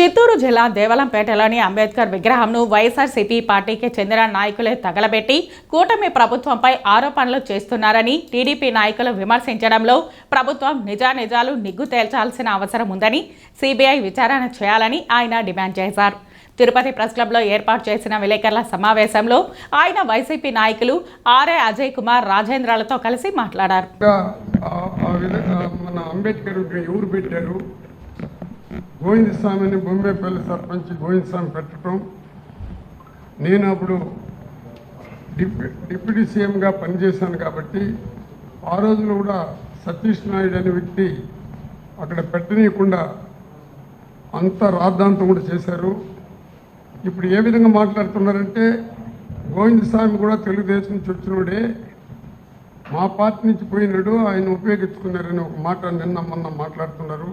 చిత్తూరు జిల్లా దేవలంపేటలోని అంబేద్కర్ విగ్రహంను వైఎస్ఆర్సీపీ పార్టీకి చెందిన నాయకులే తగలబెట్టి కూటమి ప్రభుత్వంపై ఆరోపణలు చేస్తున్నారని టీడీపీ నాయకులు విమర్శించడంలో ప్రభుత్వం నిజానిజాలు నిగ్గు తేల్చాల్సిన అవసరం ఉందని సిబిఐ విచారణ చేయాలని ఆయన డిమాండ్ చేశారు. తిరుపతి ప్రెస్ క్లబ్లో ఏర్పాటు చేసిన విలేకరుల సమావేశంలో ఆయన వైసీపీ నాయకులు ఆర్ఏ అజయ్ కుమార్ రాజేంద్రలతో కలిసి మాట్లాడారు. అంబేద్కర్ ఎవరు పెట్టారు? గోవిందస్వామిని బొమ్మేపల్లి సర్పంచ్ గోవిందస్వామి పెట్టడం నేను అప్పుడు డిప్యూటీ సీఎంగా పనిచేశాను కాబట్టి ఆ రోజులో కూడా సతీష్ నాయుడు అనే వ్యక్తి అక్కడ పెట్టనీయకుండా అంత రాద్ధాంతం కూడా చేశారు. ఇప్పుడు ఏ విధంగా మాట్లాడుతున్నారంటే గోవిందస్వామి కూడా తెలుగుదేశం నుంచి వచ్చినోడే మా పార్టీ నుంచి పోయినాడు ఆయన ఉపయోగించుకున్నారని ఒక మాట నిన్న మొన్న మాట్లాడుతున్నారు.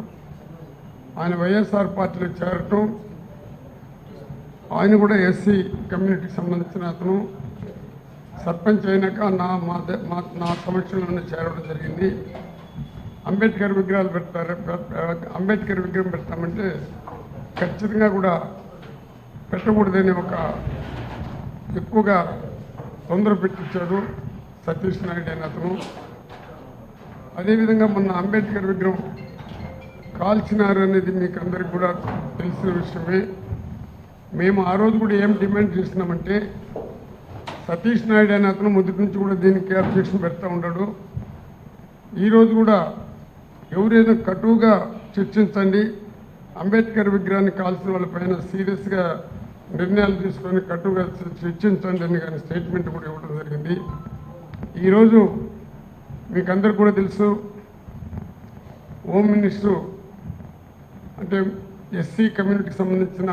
ఆయన వైఎస్ఆర్ పార్టీలో చేరటం ఆయన కూడా ఎస్సీ కమ్యూనిటీకి సంబంధించిన అతను. సర్పంచ్ అయినాక నా మా మా నా సమక్షంలోనే చేరడం జరిగింది. అంబేద్కర్ విగ్రహాలు పెడతారు అంబేద్కర్ విగ్రహం పెడతామంటే ఖచ్చితంగా కూడా పెట్టకూడదని ఒక ఎక్కువగా తొందర పెట్టించాడు సతీష్ నాయుడు అయిన అతను. అదేవిధంగా మొన్న అంబేద్కర్ విగ్రహం కాల్చినారు అనేది మీకు అందరికి కూడా తెలిసిన విషయమే. మేము ఆ రోజు కూడా ఏం డిమాండ్ చేస్తున్నామంటే సతీష్ నాయుడు అనే అతను మొదటి నుంచి కూడా దీనికి అబ్జెక్షన్ పెడతా ఉన్నాడు. ఈరోజు కూడా ఎవరైనా కటువుగా చర్చించండి. అంబేద్కర్ విగ్రహాన్ని కాల్చిన వాళ్ళపైన సీరియస్గా నిర్ణయాలు తీసుకొని కటువుగా చర్చించండి అని కానీ స్టేట్మెంట్ కూడా ఇవ్వడం జరిగింది. ఈరోజు మీకు అందరు కూడా తెలుసు హోమ్ మినిస్టర్ అంటే ఎస్సీ కమ్యూనిటీకి సంబంధించిన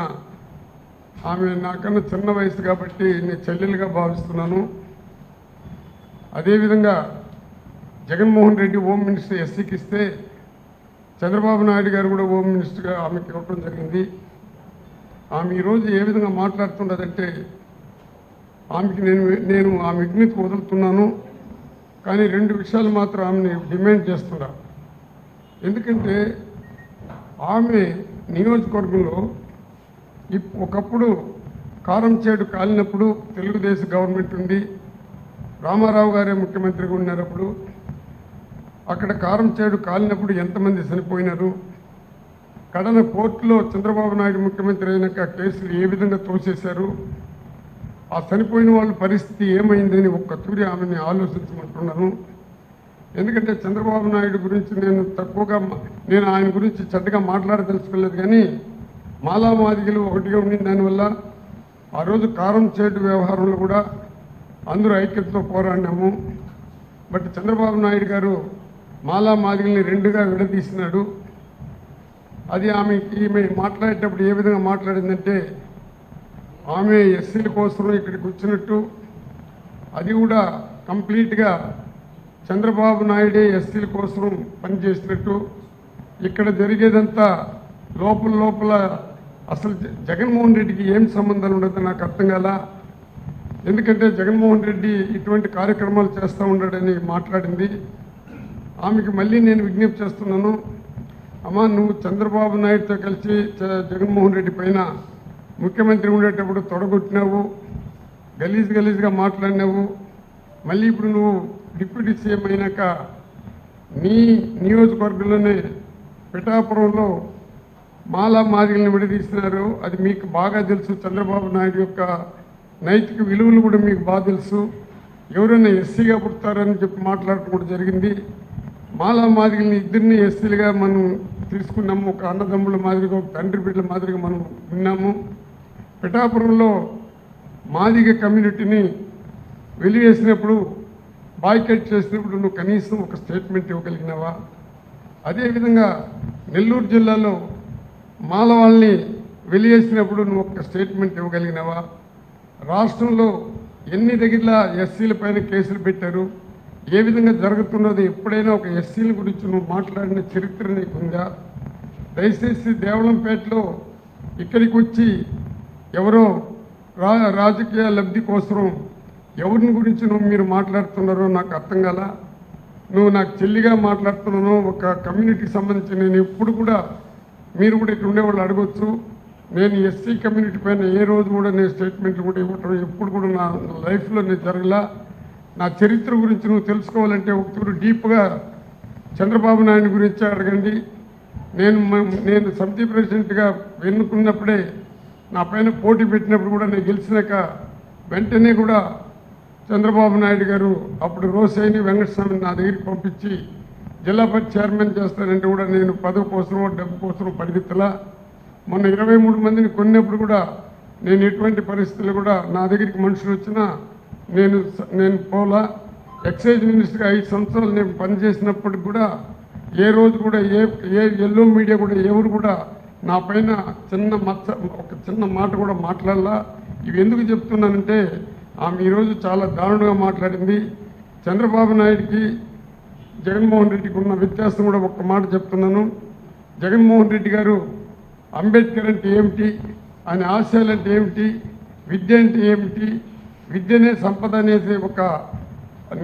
ఆమె నాకన్నా చిన్న వయసు కాబట్టి నేను చెల్లెలుగా భావిస్తున్నాను. అదేవిధంగా జగన్మోహన్ రెడ్డి హోమ్ మినిస్టర్ ఎస్సీకి ఇస్తే చంద్రబాబు నాయుడు గారు కూడా హోమ్ మినిస్టర్గా ఆమెకి ఇవ్వడం జరిగింది. ఆమె ఈరోజు ఏ విధంగా మాట్లాడుతున్నదంటే ఆమెకి నేను నేను ఆమె విజ్ఞతకు వదులుతున్నాను. కానీ రెండు విషయాలు మాత్రం ఆమెని డిమాండ్ చేస్తున్నా. ఎందుకంటే ఆమె నియోజకవర్గంలో ఒకప్పుడు కారం చేడు కాలినప్పుడు తెలుగుదేశం గవర్నమెంట్ ఉంది. రామారావు గారే ముఖ్యమంత్రిగా ఉన్నప్పుడు అక్కడ కారం చేడు కాలినప్పుడు ఎంతమంది చనిపోయినారు? కడన కోర్టులో చంద్రబాబు నాయుడు ముఖ్యమంత్రి అయినాక కేసులు ఏ విధంగా తోసేశారు? ఆ చనిపోయిన వాళ్ళ పరిస్థితి ఏమైందని ఒక్క తూరి ఆమెని ఆలోచించమంటున్నాను. ఎందుకంటే చంద్రబాబు నాయుడు గురించి నేను తక్కువగా నేను ఆయన గురించి చెడ్డగా మాట్లాడదలుచుకోలేదు కానీ మాలా మాదిగలు ఒకటిగా ఉండిన దానివల్ల ఆ రోజు కారం చేటు వ్యవహారంలో కూడా అందరూ ఐక్యతతో పోరాడినాము. బట్ చంద్రబాబు నాయుడు గారు మాలా మాదిగల్ని రెండుగా విడదీసినాడు. అది ఆమె ఈమె మాట్లాడేటప్పుడు ఏ విధంగా మాట్లాడిందంటే ఆమె ఎస్సీల కోసం ఇక్కడికి వచ్చినట్టు. అది కూడా కంప్లీట్గా చంద్రబాబు నాయుడే ఎస్సీల కోసం పనిచేసినట్టు ఇక్కడ జరిగేదంతా లోపల లోపల అసలు జగన్మోహన్ రెడ్డికి ఏం సంబంధాలు ఉండదో నాకు అర్థం కాల. ఎందుకంటే జగన్మోహన్ రెడ్డి ఇటువంటి కార్యక్రమాలు చేస్తూ ఉన్నాడని మాట్లాడింది. ఆమెకి మళ్ళీ నేను విజ్ఞప్తి చేస్తున్నాను. అమ్మా నువ్వు చంద్రబాబు నాయుడుతో కలిసి చ- జగన్మోహన్ రెడ్డి పైన ముఖ్యమంత్రి ఉండేటప్పుడు తొడగొట్టినావు. గలీజ్ గలీజ్గా మాట్లాడినావు. మళ్ళీ ఇప్పుడు నువ్వు డిప్యూటీ సీఎం అయినాక నీ నియోజకవర్గంలోనే పిఠాపురంలో మాలా మాదిగల్ని విడదీస్తున్నారు అది మీకు బాగా తెలుసు. చంద్రబాబు నాయుడు యొక్క నైతిక విలువలు కూడా మీకు బాగా తెలుసు. ఎవరైనా ఎస్సీగా పుడతారని చెప్పి మాట్లాడటం కూడా జరిగింది. మాలా మాదిరిని ఇద్దరిని ఎస్సీలుగా మనం తీసుకున్నాము. ఒక అన్నదమ్ముల మాదిరిగా ఒక తండ్రి బిడ్డల మాదిరిగా మనం విన్నాము. పిఠాపురంలో మాదిగ కమ్యూనిటీని వెలివేసినప్పుడు బాయ్కట్ చేసినప్పుడు నువ్వు కనీసం ఒక స్టేట్మెంట్ ఇవ్వగలిగినావా? అదేవిధంగా నెల్లూరు జిల్లాలో మాలవాళ్ళని వెలివేసినప్పుడు నువ్వు ఒక స్టేట్మెంట్ ఇవ్వగలిగినావా? రాష్ట్రంలో ఎన్ని దగ్గర ఎస్సీల పైన కేసులు పెట్టారు? ఏ విధంగా జరుగుతున్నది? ఎప్పుడైనా ఒక ఎస్సీల గురించి నువ్వు మాట్లాడిన చరిత్ర నీకుందా? దయచేసి దేవళంపేటలో ఇక్కడికి వచ్చి ఎవరో రా రాజకీయ లబ్ధి కోసం ఎవరిని గురించి నువ్వు మీరు మాట్లాడుతున్నారో నాకు అర్థం కాల. నువ్వు నాకు చెల్లిగా మాట్లాడుతున్నాను ఒక కమ్యూనిటీకి సంబంధించి నేను ఎప్పుడు కూడా మీరు కూడా ఇక్కడ ఉండేవాళ్ళు అడగొచ్చు. నేను ఎస్సీ కమ్యూనిటీ పైన ఏ రోజు కూడా నేను స్టేట్మెంట్లు కూడా ఇవ్వటం ఎప్పుడు కూడా నా లైఫ్లో నేను జరగలా. నా చరిత్ర గురించి నువ్వు తెలుసుకోవాలంటే ఒకటి డీప్గా చంద్రబాబు నాయుడు గురించి అడగండి. నేను నేను సమితి ప్రెసిడెంట్గా ఎన్నుకున్నప్పుడే నా పైన పోటీ పెట్టినప్పుడు కూడా నేను గెలిచినాక వెంటనే కూడా చంద్రబాబు నాయుడు గారు అప్పుడు రోసైని వెంకటస్వామిని నా దగ్గరికి పంపించి జిల్లా పరిషత్ చైర్మన్ చేస్తానంటే కూడా నేను పదవి కోసమో డబ్బు కోసమో పరిగెత్తలా. మొన్న ఇరవై మూడు మందిని కొన్నప్పుడు కూడా నేను ఎటువంటి పరిస్థితులు కూడా నా దగ్గరికి మనుషులు వచ్చినా నేను స- నేను పోలా. ఎక్సైజ్ మినిస్టర్గా ఐదు సంవత్సరాలు నేను పనిచేసినప్పటికి కూడా ఏ రోజు కూడా ఏ ఏ ఎల్లో మీడియా కూడా ఎవరు కూడా నా పైన చిన్న మచ్చ ఒక చిన్న మాట కూడా మాట్లాడలా. ఇవి ఎందుకు చెప్తున్నానంటే ఆమె ఈరోజు చాలా దారుణంగా మాట్లాడింది. చంద్రబాబు నాయుడికి జగన్మోహన్ రెడ్డికి ఉన్న వ్యత్యాసం కూడా ఒక్క మాట చెప్తున్నాను. జగన్మోహన్ రెడ్డి గారు అంబేద్కర్ అంటే ఏమిటి? ఆయన ఆశయాలు అంటే ఏమిటి? విద్య అంటే ఏమిటి? విద్యనే సంపద అనేది ఒక